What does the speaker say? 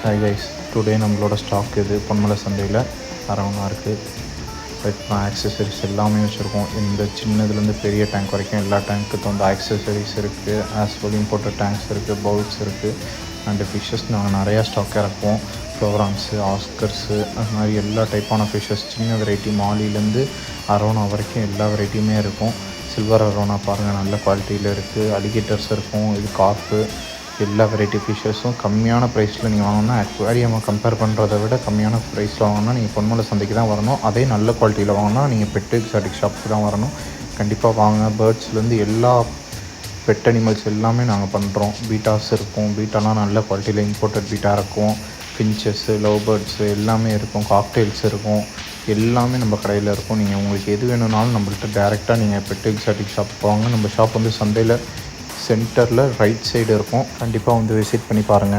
Hi guys today நம்மளோட stock இது பொன்மலை சந்தையில் அரவணா இருக்குது பெட்னா ஆக்சசரிஸ் எல்லாமே வச்சுருக்கோம். இந்த சின்னதுலேருந்து பெரிய டேங்க் வரைக்கும் எல்லா டேங்க்கு தகுந்த ஆக்சசரிஸ் இருக்குது ஆஸ் வெல் இம்போர்ட்டட் டேங்க்ஸ் இருக்குது பவுல்ஸ் இருக்குது அண்டு ஃபிஷ்ஷஸ் நாங்கள் நிறையா ஸ்டாக் இறக்குவோம். ப்ரோக்ராம்ஸு ஆஸ்கர்ஸு அது மாதிரி எல்லா டைப்பான ஃபிஷ்ஷஸ் சின்ன வெரைட்டி மாலிலேருந்து அரோனா வரைக்கும் எல்லா வெரைட்டியுமே இருக்கும். சில்வர் அரோனா பாருங்கள் நல்ல குவாலிட்டியில் இருக்குது அலிகேட்டர்ஸ் இருக்கும். இது கார்ப்பு எல்லா வெரைட்டி ஃபிஷ்ஷஸும் கம்மியான ப்ரைஸில் நீங்கள் வாங்கினா அக்வாரியமாக கம்பேர் பண்ணுறத விட கம்மியான ப்ரைஸில் வாங்கினா நீங்கள் பொன்மலை சந்தைக்கு தான் வரணும். அதே நல்ல குவாலிட்டியில் வாங்கினா நீங்கள் பெட்டு எக்ஸாட்டிக் ஷாப்புக்கு தான் வரணும். கண்டிப்பாக வாங்க. பேர்ட்ஸ்லேருந்து எல்லா பெட் அனிமல்ஸ் எல்லாமே நாங்கள் பண்ணுறோம் பீட்டாஸ் இருக்கும். பீட்டாலாம் நல்ல குவாலிட்டியில் இம்போர்ட்டட் பீட்டாக இருக்கும். ஃபின்ச்சஸ்ஸு லவ் பேர்ட்ஸு எல்லாமே இருக்கும். காக்டெயில்ஸ் இருக்கும். எல்லாமே நம்ம கடையில் இருக்கும். நீங்கள் உங்களுக்கு எது வேணும்னாலும் நம்மள்ட்ட டேரெக்டாக நீங்கள் பெட் எக்ஸாட்டிக் ஷாப் போவாங்க நம்ம ஷாப் வந்து சந்தையில் சென்டரில் ரைட் சைடு இருக்கும். கண்டிப்பாக வந்து விசிட் பண்ணி பாருங்கள்